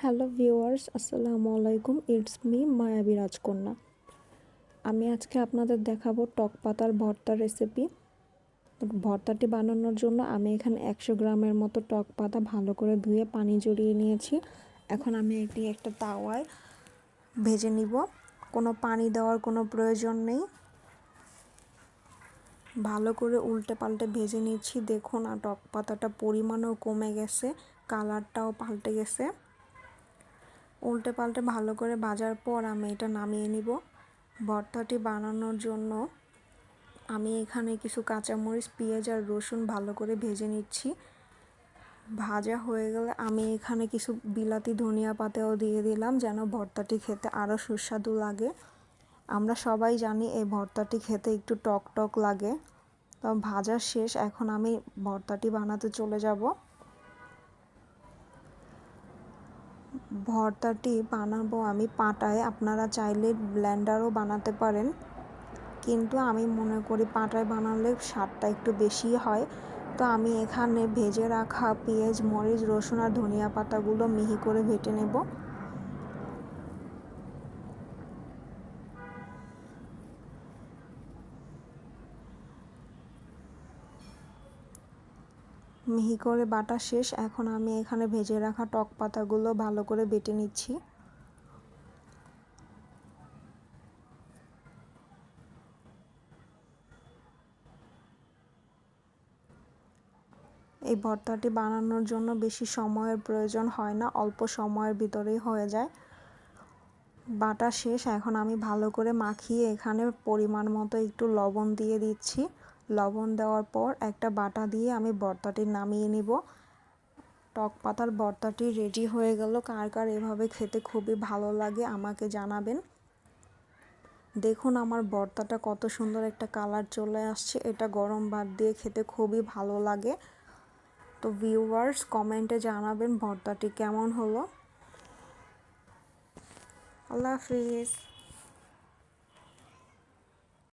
Hello viewers আসসালামু আলাইকুম it's me মায়াবী রাজকন্যা আমি আজকে আপনাদের দেখাবো টক পাতার ভর্তা রেসিপি ভর্তাটি বানানোর জন্য আমি এখানে একশো গ্রামের মতো টক পাতা ভালো করে ধুয়ে পানি জড়িয়ে নিয়েছি। এখন আমি এটি একটা তাওয়ায় ভেজে নিব। কোনো পানি দেওয়ার কোনো প্রয়োজন নেই। ভালো করে উল্টে পাল্টে ভেজে নিচ্ছি। দেখুন, আর টক পাতাটা পরিমাণও কমে গেছে, কালারটাও পাল্টে গেছে। উল্টে পাল্টে ভালো করে ভাজার পর আমি এটা নামিয়ে নিব। ভর্তাটি বানানোর জন্য আমি এখানে কিছু কাঁচামরিচ, পেঁয়াজ আর রসুন ভালো করে ভেজে নিচ্ছি। ভাজা হয়ে গেলে আমি এখানে কিছু বিলাতি ধনিয়া পাতাও দিয়ে দিলাম যেন ভর্তাটি খেতে আরও সুস্বাদু লাগে। আমরা সবাই জানি এই ভর্তাটি খেতে একটু টক টক লাগে। তো ভাজা শেষ, এখন আমি ভর্তাটি বানাতে চলে যাব। ভর্তাটি বানাবো, আমি পাটায়। আপনারা চাইলে ব্ল্যান্ডারও বানাতে পারেন। কিন্তু আমি মনে করি পাটায় বানালে স্বাদটা একটু বেশি হয়। তো আমি এখানে ভেজে রাখা পেঁয়াজ, মরিচ, রসুন আর ধনিয়া পাতাগুলো মিহি করে ভেটে নেব। মিহি করে বাটা শেষ, এখন আমি এখানে ভেজে রাখা টক পাতাগুলো ভালো করে বেটে নিচ্ছি। এই ভর্তাটি বানানোর জন্য বেশি সময়ের প্রয়োজন হয় না, অল্প সময়ের ভিতরেই হয়ে যায়। বাটা শেষ, এখন আমি ভালো করে মাখিয়ে এখানে পরিমাণ মতো একটু লবণ দিয়ে দিচ্ছি। লবণ দেওয়ার পর একটা বাটা দিয়ে আমি ভর্তাটি নামিয়ে নিব। টক পাতার ভর্তাটি রেডি হয়ে গেল। কার কার এভাবে খেতে খুবই ভালো লাগে আমাকে জানাবেন। দেখুন আমার ভর্তাটা কত সুন্দর একটা কালার চলে আসছে। এটা গরম ভাত দিয়ে খেতে খুবই ভালো লাগে। তো ভিউয়ার্স কমেন্টে জানাবেন ভর্তাটি কেমন হলো। আল্লাহ হাফিজ।